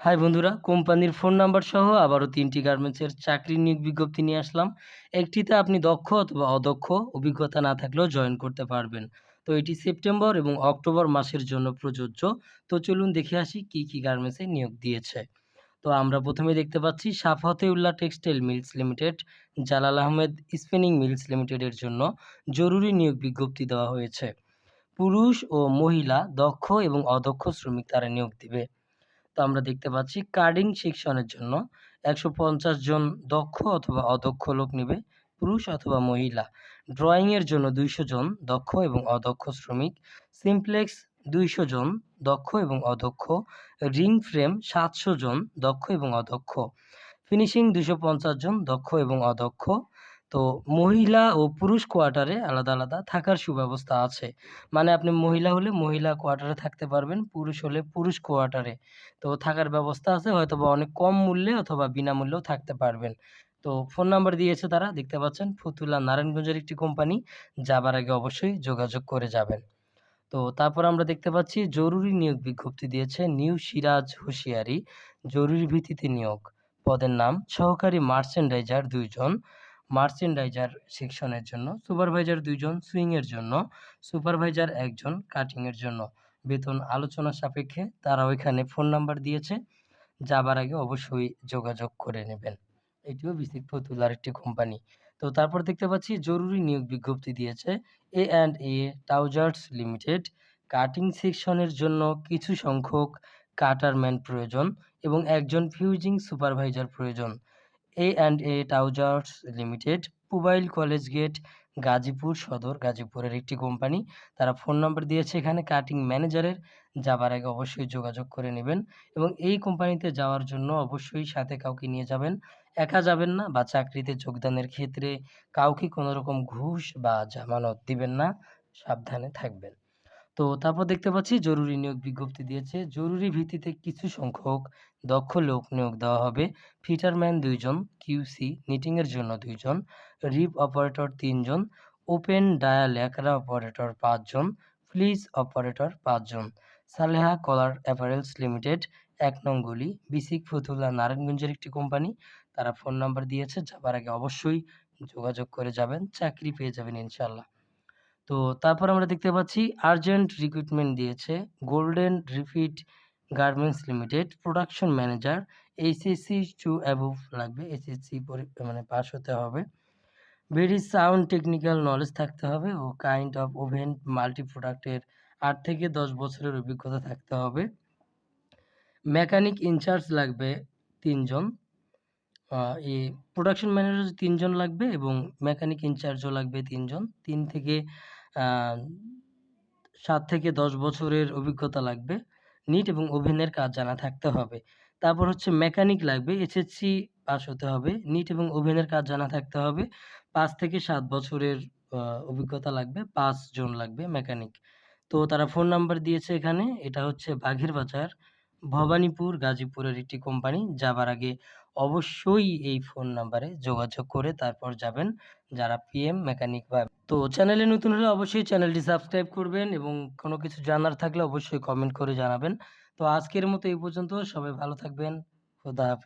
High বন্ধুরা, কোম্পানির phone number সহ আবারও তিনটি গার্মেন্টসের চাকরি নিয়োগ বিজ্ঞপ্তি নিয়ে আসলাম। একটিতে আপনি দক্ষ অথবা অদক্ষ, অভিজ্ঞতা না থাকলেও জয়েন করতে পারবেন। তো এটি সেপ্টেম্বর এবং অক্টোবর মাসের জন্য প্রযোজ্য। তো চলুন দেখে আসি কি কি গার্মেন্টসে নিয়োগ দিয়েছে। তো আমরা প্রথমে দেখতে পাচ্ছি Safatullah textile mills limited, Jalal Ahmed spinning mills লিমিটেডের জন্য জরুরি নিয়োগ বিজ্ঞপ্তি দেওয়া হয়েছে। পুরুষ ও মহিলা দক্ষ এবং অদক্ষ শ্রমিক তারা নিয়োগ দিবে। আমরা দেখতে পাচ্ছি কার্ডিং সেকশনের জন্য একশো পঞ্চাশ জন দক্ষ অথবা অদক্ষ লোক নেবে, পুরুষ অথবা মহিলা। ড্রয়িংয়ের জন্য দুইশো জন দক্ষ এবং অদক্ষ শ্রমিক সিমপ্লেক্স দুইশো জন দক্ষ এবং অদক্ষ রিং ফ্রেম সাতশো জন দক্ষ এবং অদক্ষ। ফিনিশিং দুশো জন দক্ষ এবং অদক্ষ। তো মহিলা ও পুরুষ কোয়ার্টারে আলাদা আলাদা থাকার সুব্যবস্থা আছে। মানে আপনি মহিলা হলে মহিলা কোয়ার্টারে থাকতে পারবেন, পুরুষ হলে পুরুষ কোয়ার্টারে তো থাকার ব্যবস্থা আছে হয়তো বা অনেক কম মূল্যে অথবা বিনামূল্যেও থাকতে পারবেন। তো ফোন নাম্বার দিয়েছে তারা, দেখতে পাচ্ছেন, ফতুল্লা নারায়ণগঞ্জের একটি কোম্পানি যাবার আগে অবশ্যই যোগাযোগ করে যাবেন। তো তারপর আমরা দেখতে পাচ্ছি, জরুরি নিয়োগ বিজ্ঞপ্তি দিয়েছে নিউ সিরাজ হুঁশিয়ারি, জরুরি ভিত্তিতে নিয়োগ। পদের নাম, সহকারী মার্চেন্ডাইজার দুইজন। মার্চেন্ডাইজার সেকশনের জন্য, সুপারভাইজার দুইজন সুইংয়ের জন্য, সুপারভাইজার একজন কাটিংয়ের জন্য। বেতন আলোচনা সাপেক্ষে তারা ওইখানে ফোন নাম্বার দিয়েছে। যাবার আগে অবশ্যই যোগাযোগ করে নেবেন। এটিও বিসিক ফতুলার একটি কোম্পানি। তো তারপর দেখতে পাচ্ছি, জরুরি নিয়োগ বিজ্ঞপ্তি দিয়েছে A and A trousers limited cutting সেকশনের জন্য কিছু সংখ্যক কাটারম্যান প্রয়োজন এবং একজন ফিউজিং সুপারভাইজার প্রয়োজন। A and A trousers limited Pubail college gate Gazipur Sadar, গাজীপুরের একটি কোম্পানি তারা ফোন নাম্বার দিয়েছে এখানে কাটিং ম্যানেজারের যাবার আগে অবশ্যই যোগাযোগ করে নেবেন এবং এই কোম্পানিতে যাওয়ার জন্য অবশ্যই সাথে কাউকে নিয়ে যাবেন। একা যাবেন না বা চাকরিতে যোগদানের ক্ষেত্রে কাউকে কোনো রকম ঘুষ বা জামানত দিবেন না। সাবধানে থাকবেন। তো তারপর দেখতে পাচ্ছি জরুরি নিয়োগ বিজ্ঞপ্তি দিয়েছে। জরুরি ভিত্তিতে কিছু সংখ্যক দক্ষ লোক নিয়োগ দেওয়া হবে। ফিটারম্যান দুইজন কিউসি নিটিংয়ের জন্য দুইজন, রিপ অপারেটর তিনজন, ওপেন ডায়াল একরা অপারেটর পাঁচজন, ফ্লিজ অপারেটর পাঁচজন, সালেহা কলার অ্যাপারেলস লিমিটেড এক নং গলি, বিসিক ফতুল্লা নারায়ণগঞ্জের একটি কোম্পানি। তারা ফোন নাম্বার দিয়েছে, যাবার আগে অবশ্যই যোগাযোগ করে যাবেন, চাকরি পেয়ে যাবেন ইনশাল্লাহ তো তারপর আমরা দেখতে পাচ্ছি আর্জেন্ট রিক্রুটমেন্ট দিয়েছে golden refit garments limited production manager HSC to above লাগবে এসএসসি মানে পাস হতে হবে। ভেরি সাউন্ড টেকনিক্যাল নলেজ থাকতে হবে ও কাইন্ড অফ ওভেন মাল্টি প্রোডাক্টের আট থেকে দশ বছরের অভিজ্ঞতা থাকতে হবে। মেকানিক ইনচার্জ লাগবে তিনজন এই প্রোডাকশন ম্যানেজার তিনজন লাগবে এবং মেকানিক ইনচার্জও লাগবে তিনজন। তিন থেকে সাত থেকে দশ বছরের অভিজ্ঞতা লাগবে। নিট এবং ওভেনের কাজ জানা থাকতে হবে। তারপর হচ্ছে মেকানিক লাগবে এসএসসি পাস হতে হবে। নিট এবং ওভেনের কাজ জানা থাকতে হবে। পাঁচ থেকে সাত বছরের অভিজ্ঞতা লাগবে পাঁচ জন লাগবে মেকানিক তো তারা ফোন নাম্বার দিয়েছে এখানে, এটা হচ্ছে বাঘের বাজার। ভবানীপুর, গাজীপুরের একটি কোম্পানি যাবার আগে অবশ্যই এই ফোন নাম্বারে যোগাযোগ করে তারপর যাবেন যারা পিএম মেকানিক বা তো চ্যানেলে নতুন হলে অবশ্যই চ্যানেলটি সাবস্ক্রাইব করবেন এবং কোনো কিছু জানার থাকলে অবশ্যই কমেন্ট করে জানাবেন। তো আজকের মতো এই পর্যন্ত। সবাই ভালো থাকবেন। খোদা হাফেজ।